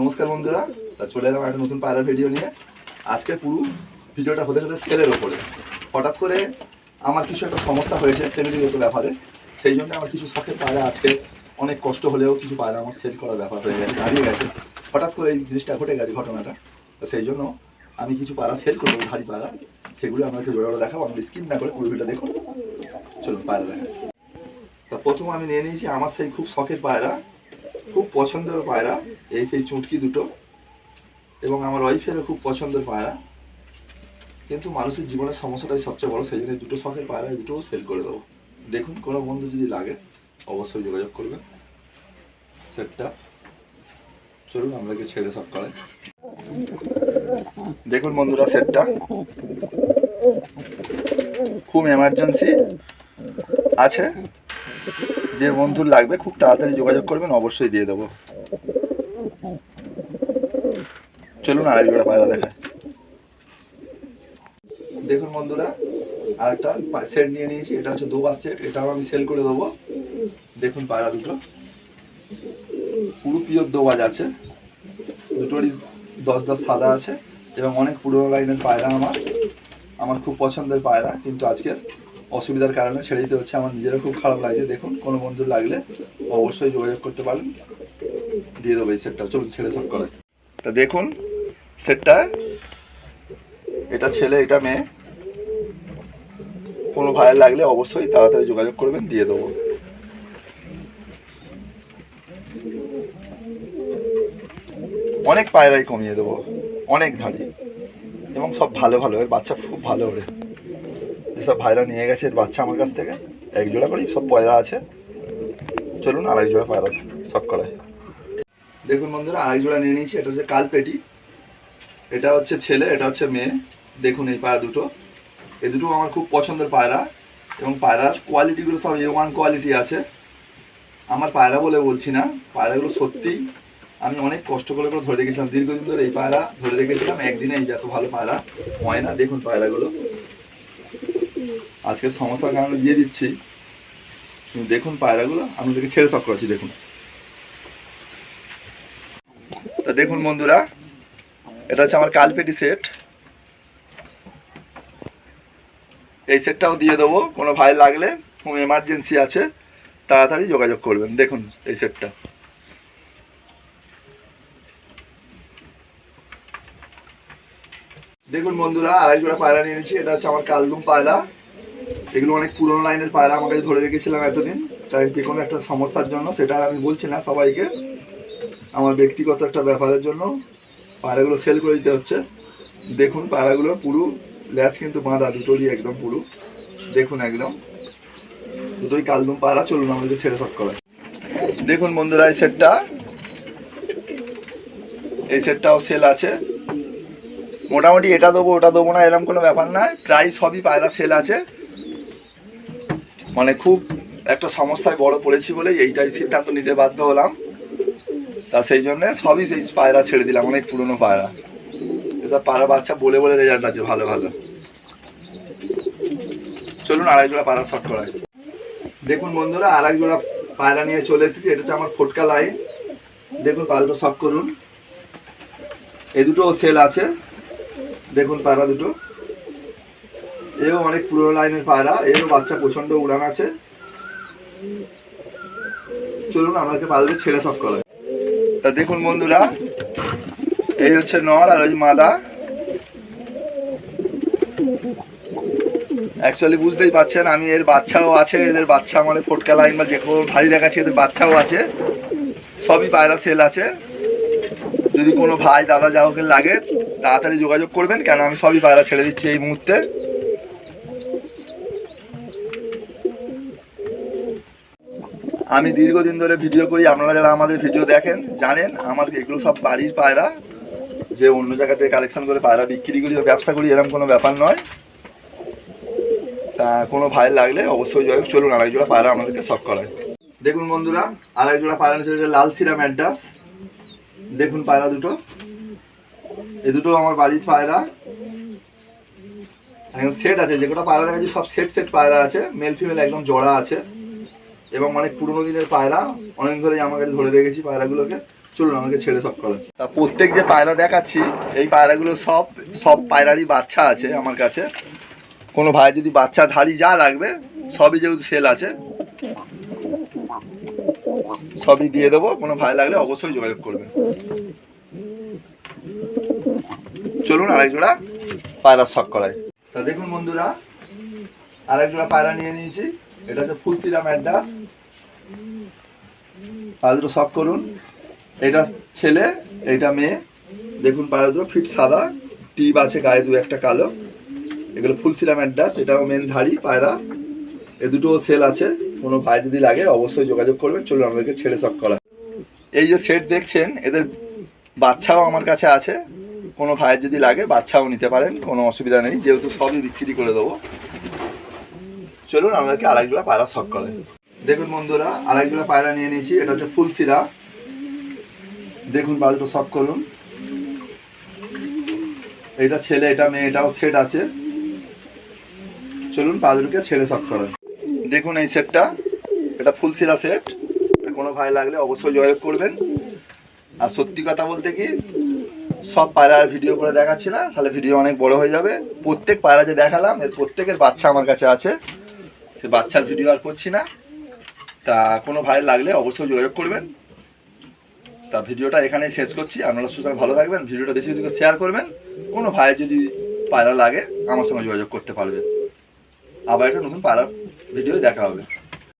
নমস্কার বন্ধুরা, তা চলে এলাম একটা নতুন পায়রার ভিডিও নিয়ে। আজকে পুরো ভিডিওটা হতে চলে সেলের ওপরে। হঠাৎ করে আমার কিছু একটা সমস্যা হয়েছে ফ্যামিলিগত ব্যাপারে। সেই জন্য আমার কিছু শখের পায়রা আজকে অনেক কষ্ট হলেও কিছু পায়রা আমার সেল করার ব্যাপার হয়ে গেছে হারিয়ে গেছে। হঠাৎ করে এই জিনিসটা ঘটে গেছে ঘটনাটা। তো সেই জন্য আমি কিছু পায়রা সেল করব, ভারী পায়রা। সেগুলো আমাকে জোড়া জোড়া দেখাবো আমি স্কিপ না করে পুরো ভিডিও দেখুন চলুন পায়রা দেখা তা প্রথম আমি নিয়ে নিয়েছি আমার সেই খুব শখের পায়রা। খুব পছন্দের পায়রা, এই সেই চুটকি দুটো। এবং আমার ওয়াইফেরও খুব পছন্দের পায়রা। কিন্তু মানুষের জীবনের সমস্যাটাই সবচেয়ে বড়, সেই জন্য দুটো শখের পায়রা দুটোও সেল করে দেবো। দেখুন, কোনো বন্ধু যদি লাগে, অবশ্যই যোগাযোগ করবেন। সেটটা চলুন আমাদেরকে ছেড়ে সব করে দেখুন বন্ধুরা সেটটা খুব এমার্জেন্সি আছে। যে বন্ধুর লাগবে, খুব তাড়াতাড়ি যোগাযোগ করবেন, অবশ্যই দিয়ে দেবো। চলুন আরেক জোড়া পায়রা দেখায় দেখুন বন্ধুরা, আরেকটা সেট নিয়ে নিয়েছি, এটা হচ্ছে দুবার সেট এটাও আমি সেল করে দেবো। দেখুন পায়রা দুটো। পুরো পিওর দোবাজ আছে, দুটোরই দশ দশ সাদা আছে, এবং অনেক পুরোনো লাইনের পায়রা আমার। আমার খুব পছন্দের পায়রা, কিন্তু আজকের অসুবিধার কারণে ছেড়ে দিতে হচ্ছে। আমার নিজেরও খুব খারাপ লাগছে, দেখুন, কোনো বন্ধু লাগলে অবশ্যই যোগাযোগ করতে পারেন দিয়ে দেবো এই সেটটা, চলুন ছেলে সব করে। তা দেখুন, সেটটা, এটা ছেলে, এটা মেয়ে। কোনো ভাইয়ের লাগলে অবশ্যই তাড়াতাড়ি যোগাযোগ করবেন, দিয়ে দেবো। অনেক পায়রাই কমিয়ে দেবো, অনেক ধাড়ি। এবং সব ভালো ভালো, এর বাচ্চা খুব ভালো ওরে। যেসব ভাইরা নিয়ে গেছে বাচ্চা আমার কাছ থেকে। এক জোড়া করেই সব পয়রা আছে। চলুন আরেক জোড়া পায়রা সব করায় দেখুন বন্ধুরা আরেক জোড়া নিয়ে নিয়েছি। এটা হচ্ছে কালপেটি এটা হচ্ছে ছেলে, এটা হচ্ছে মেয়ে। দেখুন এই পায়রা দুটো। এই দুটো আমার খুব পছন্দের পায়রা এবং পায়রার কোয়ালিটিগুলো সব এ ওয়ান কোয়ালিটি আছে। আমার পায়রা বলে বলছি না। পায়রাগুলো সত্যিই আমি অনেক কষ্ট করে করে ধরে রেখেছিলাম। দীর্ঘদিন ধরে এই পায়রা ধরে রেখেছিলাম। একদিনে এই এত ভালো পায়রা হয় না। দেখুন পায়রাগুলো। আজকে সমস্যার কারণে দিয়ে দিচ্ছি। দেখুন পায়রাগুলো, আমি ওদেরকে ছেড়ে সব করেছি, দেখুন। তা দেখুন বন্ধুরা, এটা হচ্ছে আমার কালপেটি সেট। এই সেটটাও দিয়ে দেবো, কোনো ভাই লাগলে, কোনো এমার্জেন্সি আছে, তাড়াতাড়ি যোগাযোগ করবেন। দেখুন এই সেটটা। দেখুন বন্ধুরা, আড়াই জোড়া পায়রা নিয়ে নিয়েছি। এটা হচ্ছে আমার কালদুম পায়রা। এগুলো অনেক পুরোনো লাইনের পায়রা আমার কাছে ধরে রেখেছিলাম এতদিন। তাই যে কোনো একটা সমস্যার জন্য, সেটা আমি বলছি না সবাইকে। আমার ব্যক্তিগত একটা ব্যাপারের জন্য পায়রাগুলো সেল করে দিতে হচ্ছে। দেখুন পায়রাগুলো পুরো ল্যাচ কিন্তু বাঁধা, দুটোরই একদম পুরো। দেখুন একদম। দুটোই কালদুম পায়রা, চলুন আমাদের ছেড়ে সব করা দেখুন বন্ধুরা, এই সেটটা এই সেটটাও সেল আছে। মোটামুটি এটা দেবো, ওটা দেবো না এরকম কোনো ব্যাপার নয় প্রায় সবই পায়রা সেল আছে। মানে খুব একটা সমস্যায় বড় পড়েছি বলে এইটাই সিদ্ধান্ত নিতে বাধ্য হলাম। তা সেই জন্য সবই সেই পায়রা ছেড়ে দিলাম, অনেক পুরনো পায়রা। এসব পায়রা বাচ্চা বলে বলে রেজাল্ট আছে ভালো ভালো। চলুন আড়াই জোড়া পায়রা শর্ট করাই। দেখুন বন্ধুরা আড়াই জোড়া পায়রা নিয়ে চলে এসেছি, এটা হচ্ছে আমার ফটকা লাইন দেখুন পায়রাটা শর্ট করুন। এই দুটো সেল আছে। দেখুন পায়রা দুটো। এও অনেক পুরোনো লাইনের পায়রা, এরও বাচ্চা প্রচণ্ড উড়ান আছে। চলুন আমাকে পায়রা ছেড়ে সব করে। তা দেখুন বন্ধুরা, এই হচ্ছে নর আর ওই মাদা। অ্যাকচুয়ালি বুঝতেই পারছেন আমি এর বাচ্চাও আছে, এদের বাচ্চা মানে ফটকা লাইন বা যে কোনো ভারী দেখাচ্ছি, এদের বাচ্চাও আছে। সবই পায়রা সেল আছে। যদি কোনো ভাই, দাদা যা লাগে তাড়াতাড়ি যোগাযোগ করবেন, কেন আমি সবই পায়রা ছেড়ে দিচ্ছি এই মুহূর্তে। আমি দীর্ঘদিন ধরে ভিডিও করি, আপনারা যারা আমাদের ভিডিও দেখেন, জানেন, আমার এগুলো সব বাড়ির পায়রা। যে অন্য জায়গা থেকে কালেকশন করে পায়রা বিক্রি করি ব্যবসা করি, এরকম কোনো ব্যাপার নয়। তা কোনো ভাইয়ের লাগলে অবশ্যই যোগাযোগ চলুন আড়াই জোড়া পায়রা আমাদেরকে শখ করায়। দেখুন বন্ধুরা, আড়াই জোড়া পায়রা লাল সিরাম অ্যাডাস দেখুন পায়রা দুটো। এই দুটো আমার বাড়ির পায়রা। একদম সেট আছে, যে কটা পায়রা দেখাচ্ছি সব সেট সেট পায়রা আছে। মেল ফিমেল একদম জোড়া আছে। এবং অনেক পুরোনো দিনের পায়রা। অনেক ধরে আমার কাছে ধরে রেখেছি পায়রাগুলোকে। চলুন, আমাকে ছেড়ে সব করেন তা প্রত্যেক যে পায়রা দেখাচ্ছি, এই পায়রাগুলো সব সব পায়রারই বাচ্চা আছে আমার কাছে। কোনো ভাই যদি বাচ্চা ধারি যা লাগবে সবই যেহেতু সেল আছে, সবই দিয়ে দেবো। কোনো ভাই লাগলে অবশ্যই যোগাযোগ করবেন চলুন আরেক জোড়া পায়রা শখ করাই। তা দেখুন বন্ধুরা, আরেক জোড়া পায়রা নিয়ে নিয়েছি। এটা হচ্ছে ফুল সিরাম অ্যাডাস পায়রা শখ করুন। এটা ছেলে এইটা মেয়ে। দেখুন পায়রা দুটো ফিট সাদা, টিপ আছে গায়ে দু একটা কালো। এগুলো ফুল সিরাম অ্যাডাস এটাও মেন ধাড়ি পায়রা। এ দুটো সেল আছে। কোনো ভাই যদি লাগে অবশ্যই যোগাযোগ করবেন। চলুন আমাদেরকে ছেড়ে শখ করা এই যে সেট দেখছেন, এদের বাচ্চাও আমার কাছে আছে। কোনো ভাইয়ের যদি লাগে, বাচ্চাও নিতে পারেন, কোনো অসুবিধা নেই, যেহেতু সবই বিক্রি করে দেবো। চলুন, আমাদেরকে আরেকগুলো পায়রা শখ করে। দেখুন বন্ধুরা, আরেকগুলো পায়রা নিয়ে নিয়েছি, এটা হচ্ছে ফুল সিরা দেখুন বাজুটা শখ করুন। এটা ছেলে, এটা মেয়ে, এটাও সেট আছে। চলুন পাজরুকে ছেড়ে শখ করেন। দেখুন এই সেটটা এটা ফুল সিরা সেট কোনো ভাই লাগলে অবশ্যই যোগাযোগ করবেন। আর সত্যি কথা বলতে কি সব পায়রার ভিডিও করে দেখাচ্ছি না, তাহলে ভিডিও অনেক বড় হয়ে যাবে। প্রত্যেক পায়রা যে দেখালাম, এর প্রত্যেকের বাচ্চা আমার কাছে আছে। সে বাচ্চার ভিডিও আর করছি না। তা কোনো ভাই লাগলে অবশ্যই যোগাযোগ করবেন। তা ভিডিওটা এখানেই শেষ করছি। আপনারা সুতরাং ভালো থাকবেন, ভিডিওটা বেশি বেশি শেয়ার করবেন। কোনো ভাই যদি পায়রা লাগে, আমার সঙ্গে যোগাযোগ করতে পারবে। আবার একটা নতুন পায়রার ভিডিও দেখা হবে।